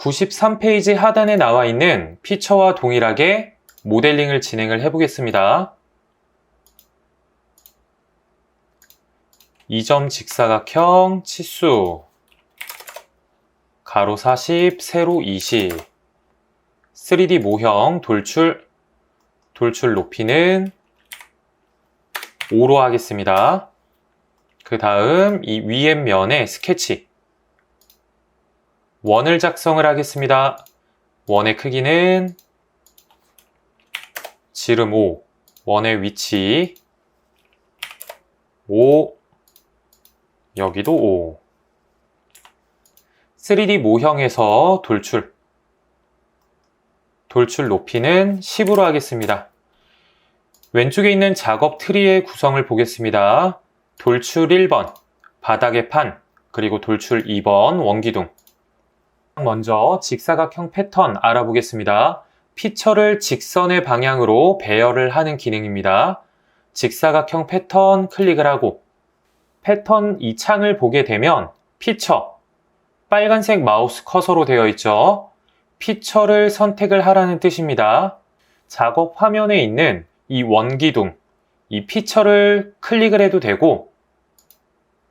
93페이지 하단에 나와 있는 피처와 동일하게 모델링을 진행을 해보겠습니다. 2점 직사각형 치수 가로 40, 세로 20 3D 모형 돌출 돌출 높이는 5로 하겠습니다. 그 다음 이 위에 면에 스케치 원을 작성을 하겠습니다. 원의 크기는 지름 5, 원의 위치 5, 여기도 5. 3D 모형에서 돌출. 돌출 높이는 10으로 하겠습니다. 왼쪽에 있는 작업 트리의 구성을 보겠습니다. 돌출 1번, 바닥의 판, 그리고 돌출 2번, 원기둥. 먼저 직사각형 패턴 알아보겠습니다. 피처를 직선의 방향으로 배열을 하는 기능입니다. 직사각형 패턴 클릭을 하고 패턴 이 창을 보게 되면 피처 빨간색 마우스 커서로 되어 있죠. 피처를 선택을 하라는 뜻입니다. 작업 화면에 있는 이 원기둥, 이 피처를 클릭을 해도 되고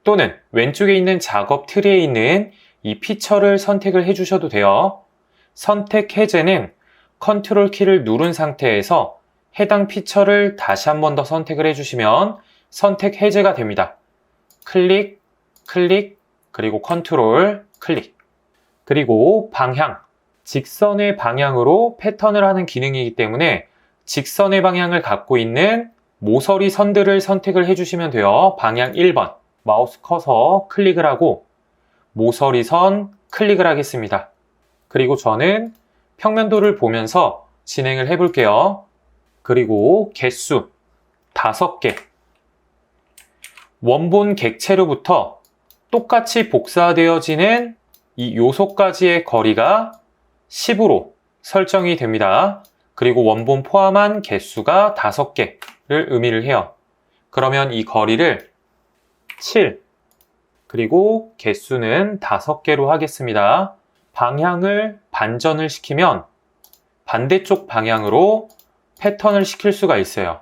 또는 왼쪽에 있는 작업 트리에 있는 이 피처를 선택을 해주셔도 돼요. 선택 해제는 컨트롤 키를 누른 상태에서 해당 피처를 다시 한 번 더 선택을 해주시면 선택 해제가 됩니다. 클릭, 클릭, 그리고 컨트롤, 클릭. 그리고 방향. 직선의 방향으로 패턴을 하는 기능이기 때문에 직선의 방향을 갖고 있는 모서리 선들을 선택을 해주시면 돼요. 방향 1번. 마우스 커서 클릭을 하고 모서리 선 클릭을 하겠습니다. 그리고 저는 평면도를 보면서 진행을 해 볼게요. 그리고 개수 5개. 원본 객체로부터 똑같이 복사되어지는 이 요소까지의 거리가 10으로 설정이 됩니다. 그리고 원본 포함한 개수가 5개를 의미를 해요. 그러면 이 거리를 7 그리고 개수는 5개로 하겠습니다. 방향을 반전을 시키면 반대쪽 방향으로 패턴을 시킬 수가 있어요.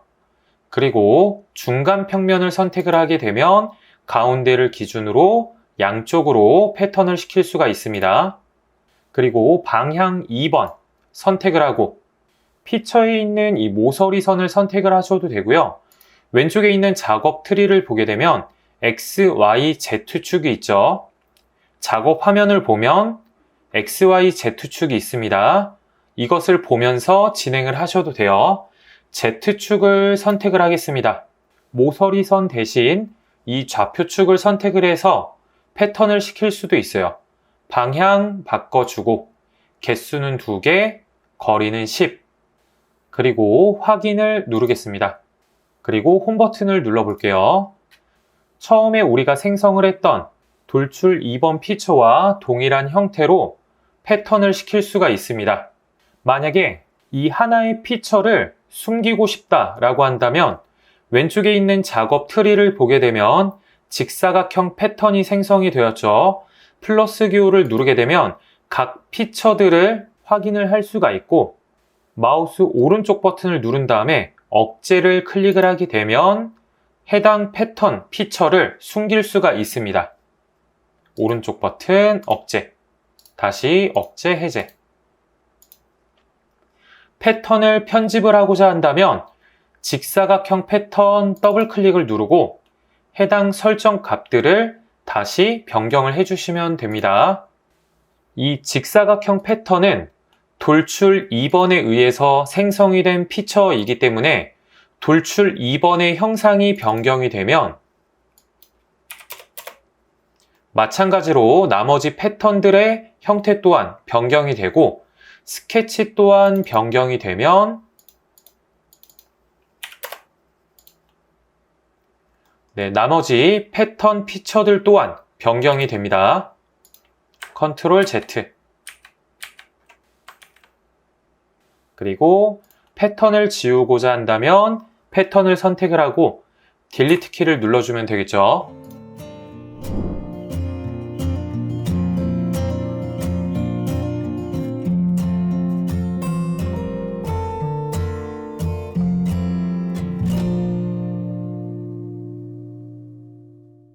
그리고 중간 평면을 선택을 하게 되면 가운데를 기준으로 양쪽으로 패턴을 시킬 수가 있습니다. 그리고 방향 2번 선택을 하고 피처에 있는 이 모서리 선을 선택을 하셔도 되고요. 왼쪽에 있는 작업 트리를 보게 되면 X, Y, Z축이 있죠. 작업 화면을 보면 X, Y, Z축이 있습니다. 이것을 보면서 진행을 하셔도 돼요. Z축을 선택을 하겠습니다. 모서리선 대신 이 좌표축을 선택을 해서 패턴을 시킬 수도 있어요. 방향 바꿔주고 개수는 2개, 거리는 10. 그리고 확인을 누르겠습니다. 그리고 홈 버튼을 눌러 볼게요. 처음에 우리가 생성을 했던 돌출 2번 피처와 동일한 형태로 패턴을 시킬 수가 있습니다. 만약에 이 하나의 피처를 숨기고 싶다라고 한다면 왼쪽에 있는 작업 트리를 보게 되면 직사각형 패턴이 생성이 되었죠. 플러스 기호를 누르게 되면 각 피처들을 확인을 할 수가 있고 마우스 오른쪽 버튼을 누른 다음에 억제를 클릭을 하게 되면 해당 패턴 피처를 숨길 수가 있습니다. 오른쪽 버튼 억제 다시 억제 해제 패턴을 편집을 하고자 한다면 직사각형 패턴 더블 클릭을 누르고 해당 설정 값들을 다시 변경을 해주시면 됩니다. 이 직사각형 패턴은 돌출 2번에 의해서 생성이 된 피처이기 때문에 돌출 2번의 형상이 변경이 되면 마찬가지로 나머지 패턴들의 형태 또한 변경이 되고 스케치 또한 변경이 되면 네, 나머지 패턴 피처들 또한 변경이 됩니다. 컨트롤 Z 그리고 패턴을 지우고자 한다면 패턴을 선택을 하고 딜리트 키를 눌러주면 되겠죠.